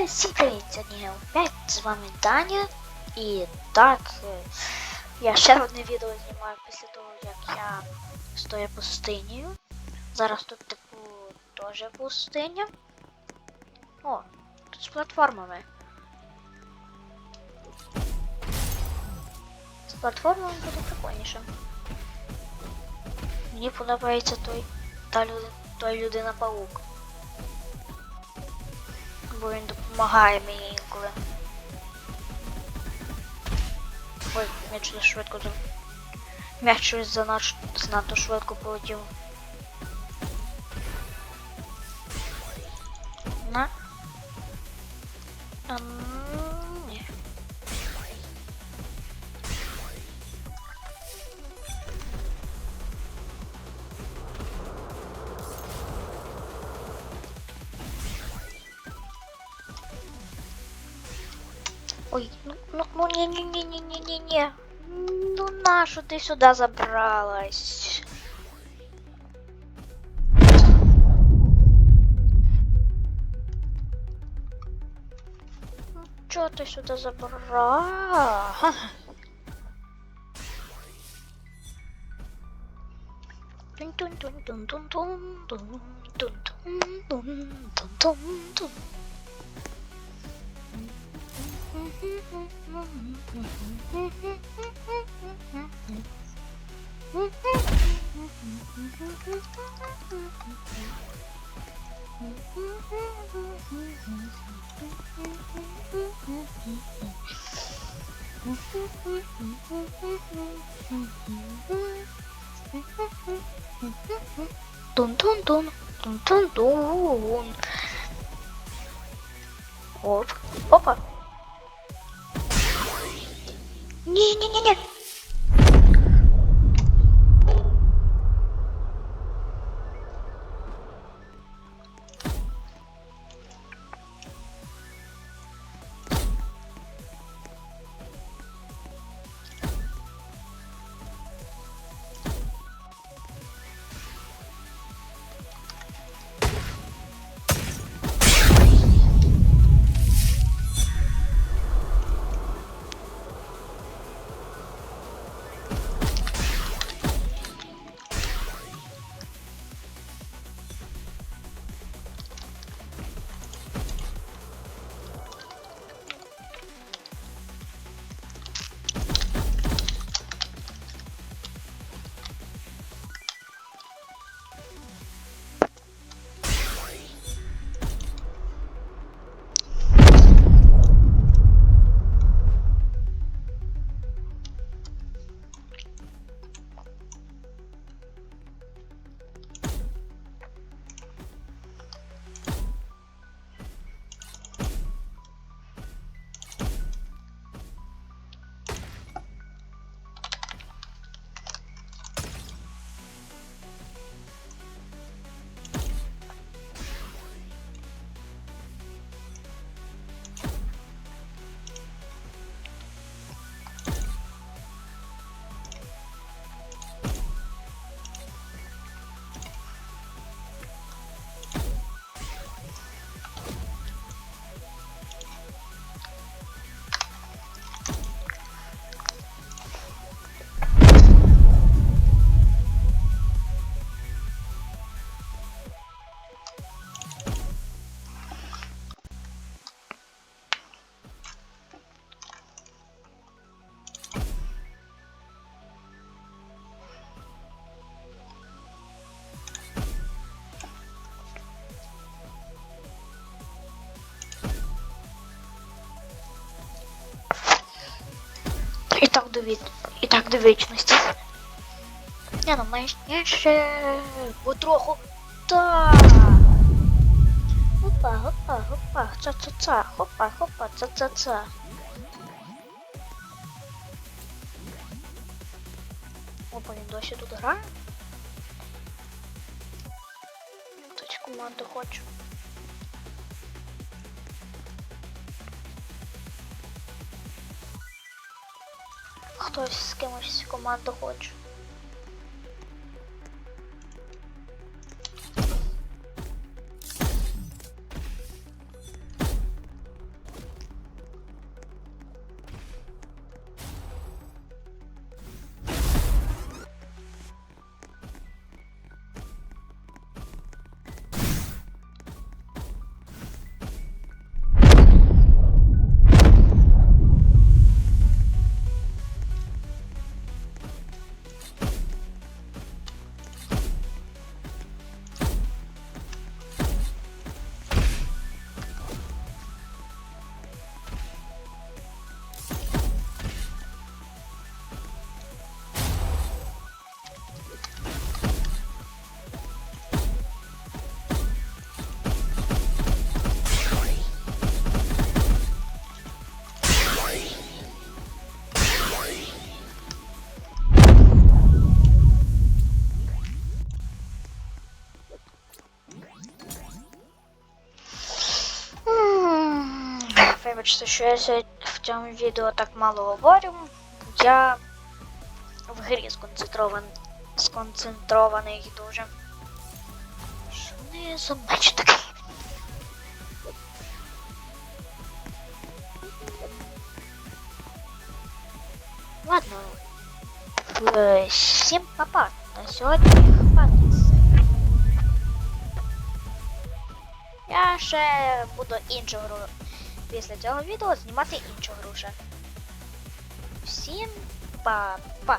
Привіт! Сьогодні опять з вами Даня. І так, е, я ще одне відео знімаю після того, як я стою пустинею. Зараз тут типу теж пустиня. О, тут з платформами. З платформами буде прикольніше. Мені подобається той, та люди, той людина-паук. Бо він допомагає мені інколи. Ой, м'яч щось швидко за... М'яч щось занадто, швидко полетів. На. А, Ой, ну, ну, ну, не, не, не, не, не, не, не. Ну на що ти сюди забралась? 돈돈돈 돈돈돈 어, 봐봐 Ne ne ne ne. До від... І так до вічності. Я ну ще- потроху. Так. Опа, опа, опа, ца ца ца, хопа, хопа, ца ца ца. Опа, він досі тут грає. Хтось команду хочу. Хтось з кимось в команду хоче. Вибачте, що я сьогодні в цьому відео так мало говорю. Я в грі сконцентрований, сконцентрований дуже. Що не за такий? Ладно. Е, Всім папа. На сьогодні хватить. Я ще буду іншу гру після цього відео знімати іншу гру. Всім па-па.